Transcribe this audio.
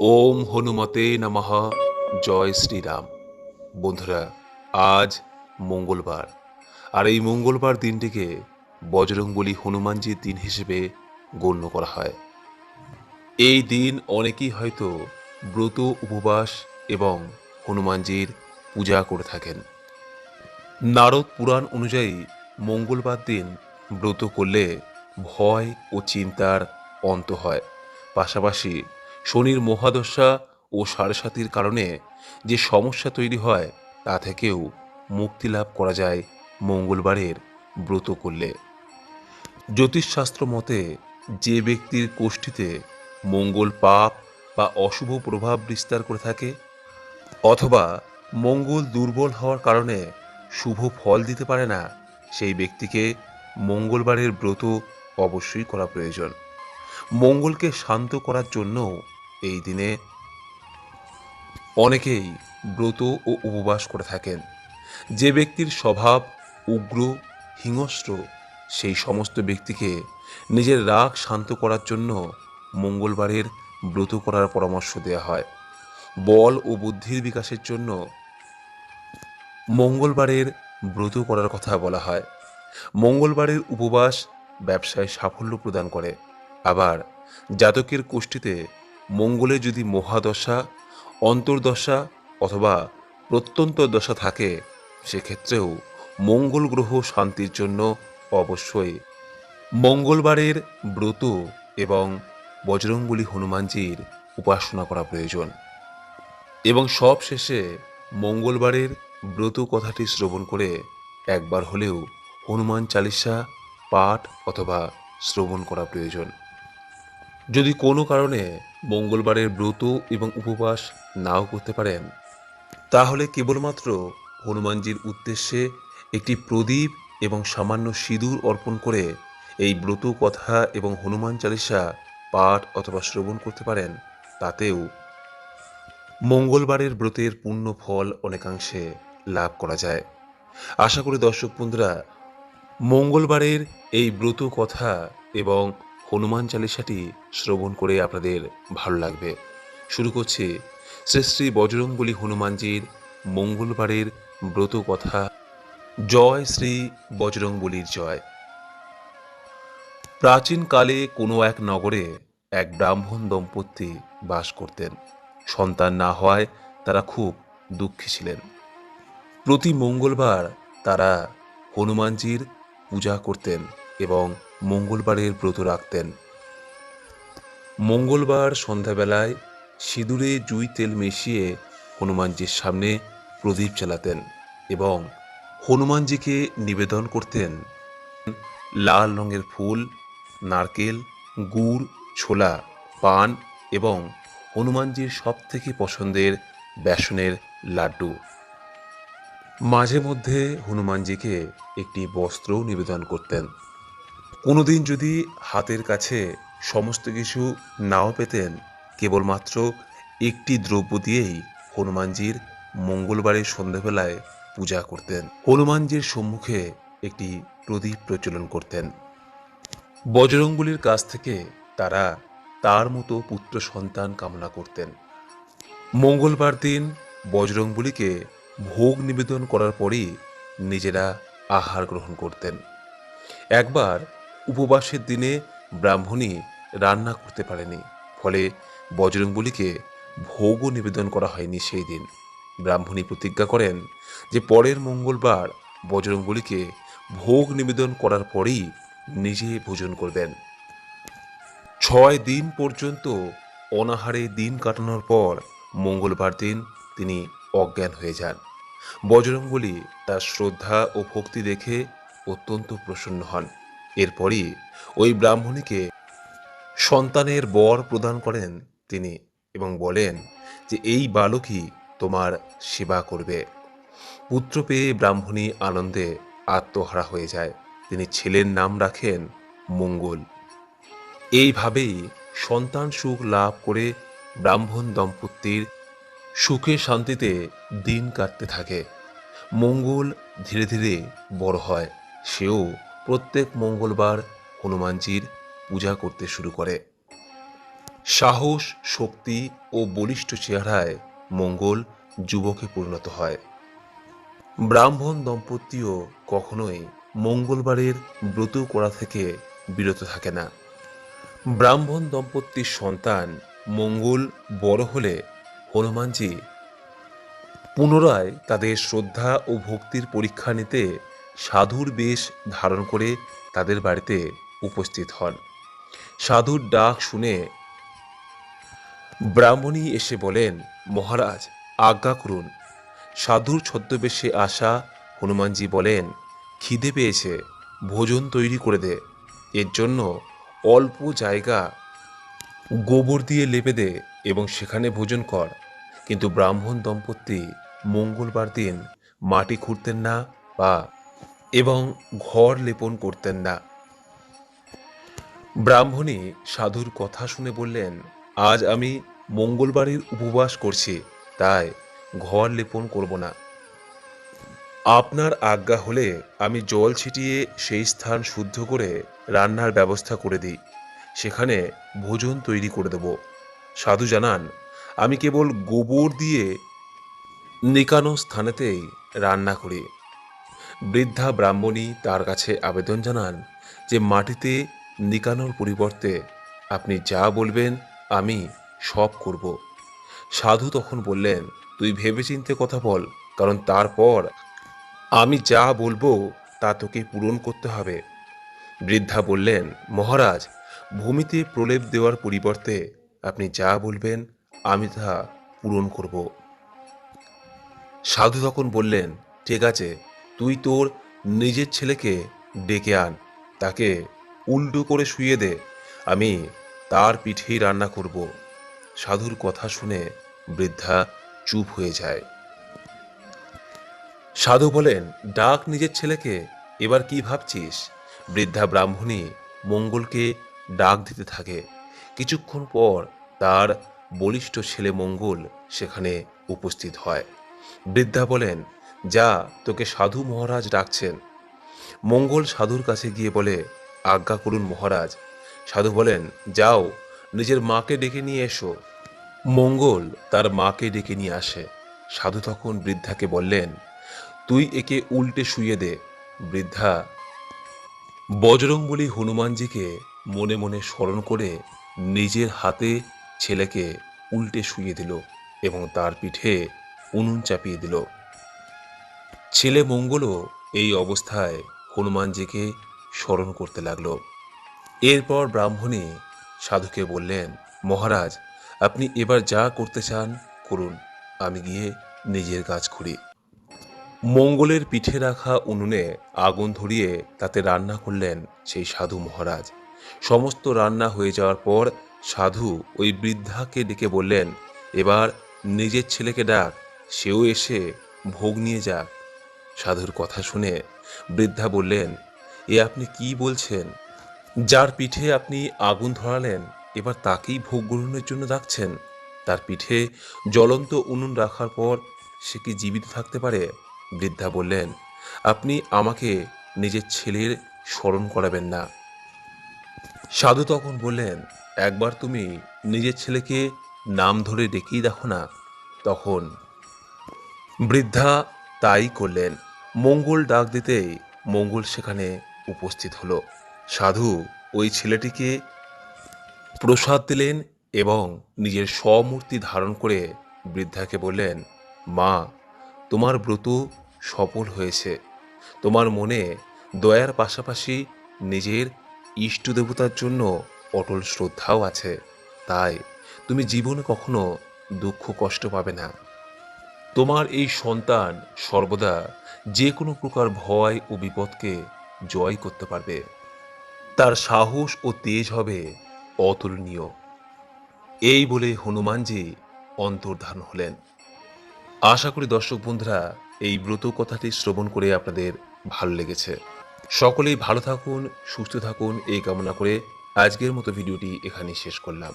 ওম হনুমতে নমঃ। জয় শ্রীরাম। বন্ধুরা, আজ মঙ্গলবার। আর এই মঙ্গলবার দিনটিকে বজরংবলী হনুমানজির দিন হিসেবে গণ্য করা হয়। এই দিন অনেকেই হয়তো ব্রত, উপবাস এবং হনুমানজির পূজা করে থাকেন। নারদ পুরাণ অনুযায়ী মঙ্গলবার দিন ব্রত করলে ভয় ও চিন্তার অন্ত হয়। পাশাপাশি শনির মহাদশা ও সাড়ে কারণে যে সমস্যা তৈরি হয়, তা থেকেও মুক্তি লাভ করা যায় মঙ্গলবারের ব্রত করলে। জ্যোতিষশাস্ত্র মতে, যে ব্যক্তির কোষ্ঠীতে মঙ্গল পাপ বা অশুভ প্রভাব বিস্তার করে থাকে, অথবা মঙ্গল দুর্বল হওয়ার কারণে শুভ ফল দিতে পারে না, সেই ব্যক্তিকে মঙ্গলবারের ব্রত অবশ্যই করা প্রয়োজন। মঙ্গলকে শান্ত করার জন্য এই দিনে অনেকেই ব্রত ও উপবাস করে থাকেন। যে ব্যক্তির স্বভাব উগ্র, হিংস্র, সেই সমস্ত ব্যক্তিকে নিজের রাগ শান্ত করার জন্য মঙ্গলবারের ব্রত করার পরামর্শ দেওয়া হয়। বল ও বুদ্ধির বিকাশের জন্য মঙ্গলবারের ব্রত করার কথা বলা হয়। মঙ্গলবারের উপবাস ব্যবসায় সাফল্য প্রদান করে। আবার জাতকের কোষ্ঠীতে মঙ্গলে যদি মহাদশা, অন্তর্দশা অথবা প্রত্যন্ত দশা থাকে, সেক্ষেত্রেও মঙ্গল গ্রহ শান্তির জন্য অবশ্যই। মঙ্গলবারের ব্রত এবং বজরঙ্গলী হনুমানজির উপাসনা করা প্রয়োজন। এবং সব শেষে মঙ্গলবারের ব্রত কথাটি শ্রবণ করে একবার হলেও হনুমান চালিসা পাঠ অথবা শ্রবণ করা প্রয়োজন। যদি কোনো কারণে মঙ্গলবারের ব্রত এবং উপবাস নাও করতে পারেন, তাহলে কেবলমাত্র হনুমানজির উদ্দেশ্যে একটি প্রদীপ এবং সামান্য সিঁদুর অর্পণ করে এই ব্রত কথা এবং হনুমান চালিসা পাঠ অথবা শ্রবণ করতে পারেন, তাতেও মঙ্গলবারের ব্রতের পূর্ণ ফল অনেকাংশে লাভ করা যায়। আশা করি দর্শক বন্ধুরা, মঙ্গলবারের এই ব্রত কথা এবং হনুমান চালিসাটি শ্রবণ করে আপনাদের ভালো লাগবে। শুরু করছি শ্রী শ্রী বজরংবলী হনুমানজির মঙ্গলবারের ব্রত কথা। জয় শ্রী বজরংবলীর জয়। প্রাচীনকালে কোনো এক নগরে এক ব্রাহ্মণ দম্পতি বাস করতেন। সন্তান না হওয়ায় তারা খুব দুঃখী ছিলেন। প্রতি মঙ্গলবার তারা হনুমানজির পূজা করতেন এবং মঙ্গলবারের ব্রত রাখতেন। মঙ্গলবার সন্ধ্যাবেলায় সিঁদুরে জুই তেল মিশিয়ে হনুমানজির সামনে প্রদীপ চালাতেন এবং হনুমানজিকে নিবেদন করতেন, লাল রঙের ফুল, নারকেল, গুড়, ছোলা, পান এবং হনুমানজির সব থেকে পছন্দের বেসনের লাড্ডু। মাঝে মধ্যে হনুমানজিকে একটি বস্ত্রও নিবেদন করতেন। কোনোদিন যদি হাতের কাছে সমস্ত কিছু নাও পেতেন, কেবলমাত্র একটি দ্রব্য দিয়েই হনুমানজির মঙ্গলবারের সন্ধ্যাবেলায় পূজা করতেন। হনুমানজির সম্মুখে একটি প্রদীপ প্রচলন করতেন। বজরঙ্গুলির কাছ থেকে তারা তার মতো পুত্র সন্তান কামনা করতেন। মঙ্গলবার দিন বজরংবলীকে ভোগ নিবেদন করার পরই নিজেরা আহার গ্রহণ করতেন। একবার উপবাসের দিনে ব্রাহ্মণী রান্না করতে পারেনি, ফলে বজরংবলীকে ভোগও নিবেদন করা হয়নি সেই দিন। ব্রাহ্মণী প্রতিজ্ঞা করেন যে পরের মঙ্গলবার বজরংবলীকে ভোগ নিবেদন করার পরেই নিজে ভোজন করবেন। ছয় দিন পর্যন্ত অনাহারে দিন কাটানোর পর মঙ্গলবার দিন তিনি অজ্ঞান হয়ে যান। বজরঙ্গলী তার শ্রদ্ধা ও ভক্তি দেখে অত্যন্ত প্রসন্ন হন। এরপরই ওই ব্রাহ্মণীকে সন্তানের বর প্রদান করেন তিনি এবং বলেন যে, এই বালকই তোমার সেবা করবে। পুত্র পেয়ে ব্রাহ্মণী আনন্দে আত্মহারা হয়ে যায়। তিনি ছেলের নাম রাখেন মঙ্গল। এইভাবেই সন্তান সুখ লাভ করে ব্রাহ্মণ দম্পতির সুখে শান্তিতে দিন কাটতে থাকে। মঙ্গল ধীরে ধীরে বড় হয়। সেও প্রত্যেক মঙ্গলবার হনুমানজির পূজা করতে শুরু করে। সাহস, শক্তি ও বলিষ্ঠ চেহারায় মঙ্গল যুবকে পরিণত হয়। ব্রাহ্মণ দম্পতিও কখনোই মঙ্গলবারের ব্রত করা থেকে বিরত থাকে না। ব্রাহ্মণ দম্পতির সন্তান মঙ্গল বড় হলে হনুমানজি পুনরায় তাদের শ্রদ্ধা ও ভক্তির পরীক্ষা নিতে সাধুর বেশ ধারণ করে তাদের বাড়িতে উপস্থিত হন। সাধুর ডাক শুনে ব্রাহ্মণী এসে বলেন, মহারাজ, আজ্ঞা করুন। সাধুর ছদ্মবেশে আসা হনুমানজি বলেন, খিদে পেয়েছে, ভোজন তৈরি করে দে। এর জন্য অল্প জায়গা গোবর দিয়ে লেপে দে এবং সেখানে ভোজন কর। কিন্তু ব্রাহ্মণ দম্পতি মঙ্গলবার দিন মাটি খুঁড়তেন না বা এবং ঘর লেপন করতেন না। ব্রাহ্মণী সাধুর কথা শুনে বললেন, আজ আমি মঙ্গলবারের উপবাস করছি, তাই ঘর লেপন করব না। আপনার আজ্ঞা হলে আমি জল ছিটিয়ে সেই স্থান শুদ্ধ করে রান্নার ব্যবস্থা করে দিই। সেখানে ভোজন তৈরি করে দেব। সাধু জানান, আমি কেবল গোবর দিয়ে নিকানো স্থানেতেই রান্না করি। বৃদ্ধা ব্রাহ্মণী তার কাছে আবেদন জানান যে মাটিতে নিকানোর পরিবর্তে আপনি যা বলবেন আমি সব করব। সাধু তখন বললেন, তুই ভেবেচিন্তে কথা বল, কারণ তারপর আমি যা বলব তা তোকে পূরণ করতে হবে। বৃদ্ধা বললেন, মহারাজ, ভূমিতে প্রলেপ দেওয়ার পরিবর্তে আপনি যা বলবেন আমি তা পূরণ করব। সাধু তখন বললেন, ঠিক আছে তুই তোর নিজের ছেলেকে ডেকে আন, তাকে উল্টো করে শুয়ে দে, আমি তার পিঠেই রান্না করব। সাধুর কথা শুনে বৃদ্ধা চুপ হয়ে যায়। সাধু বলেন, ডাক নিজের ছেলেকে, এবার কি ভাবছিস? বৃদ্ধা ব্রাহ্মণী মঙ্গলকে ডাক দিতে থাকে। কিছুক্ষণ পর তার বলিষ্ঠ ছেলে মঙ্গল সেখানে উপস্থিত হয়। বৃদ্ধা বলেন যা তোকে সাধু মহারাজ ডাকছেন। মঙ্গল সাধুর কাছে গিয়ে বলে, আজ্ঞা করুন মহারাজ। সাধু বলেন, যাও, নিজের মাকে ডেকে নিয়ে এসো। মঙ্গল তার মাকে ডেকে নিয়ে আসে। সাধু তখন বৃদ্ধাকে বললেন, তুই একে উল্টে শুয়ে দে। বৃদ্ধা বজরংবলী হনুমানজিকে মনে মনে স্মরণ করে নিজের হাতে ছেলেকে উল্টে শুয়ে দিল এবং তার পিঠে উনুন চাপিয়ে দিল। ছেলে মঙ্গলও এই অবস্থায় হনুমানজিকে স্মরণ করতে লাগল। এরপর ব্রাহ্মণী সাধুকে বললেন, মহারাজ, আপনি এবার যা করতে চান করুন, আমি গিয়ে নিজের কাজ করি। মঙ্গলের পিঠে রাখা উনুনে আগুন ধরিয়ে তাতে রান্না করলেন সেই সাধু মহারাজ। সমস্ত রান্না হয়ে যাওয়ার পর সাধু ওই বৃদ্ধাকে ডেকে বললেন, এবার নিজের ছেলেকে ডাক, সেও এসে ভোগ নিয়ে যাক। সাধুর কথা শুনে বৃদ্ধা বললেন, এ আপনি কি বলছেন? যার পিঠে আপনি আগুন ধরালেন, এবার তাকেই ভোগ গ্রহণের জন্য ডাকছেন। তার পিঠে জ্বলন্ত উনুন রাখার পর সে কি জীবিত থাকতে পারে? বৃদ্ধা বললেন, আপনি আমাকে নিজের ছেলের স্মরণ করাবেন না। সাধু তখন বললেন, একবার তুমি নিজের ছেলেকে নাম ধরে ডেকেই দেখো না। তখন বৃদ্ধা তাই করলেন। মঙ্গল ডাক দিতেই মঙ্গল সেখানে উপস্থিত হলো। সাধু ওই ছেলেটিকে প্রসাদ দিলেন এবং নিজের স্বমূর্তি ধারণ করে বৃদ্ধাকে বললেন, মা, তোমার ব্রত সফল হয়েছে। তোমার মনে দয়ার পাশাপাশি নিজের ইষ্ট দেবতার জন্য অটল শ্রদ্ধাও আছে। তাই তুমি জীবনে কখনো দুঃখ কষ্ট পাবে না। তোমার এই সন্তান সর্বদা যে কোনো প্রকার ভয় ও বিপদকে জয় করতে পারবে। তার সাহস ও তেজ হবে অতুলনীয়। এই বলে হনুমানজি অন্তর্ধান হলেন। আশা করি দর্শক বন্ধুরা, এই ব্রত কথাটি শ্রবণ করে আপনাদের ভালো লেগেছে। সকলেই ভালো থাকুন, সুস্থ থাকুন, এই কামনা করে আজকের মতো ভিডিওটি এখানে শেষ করলাম।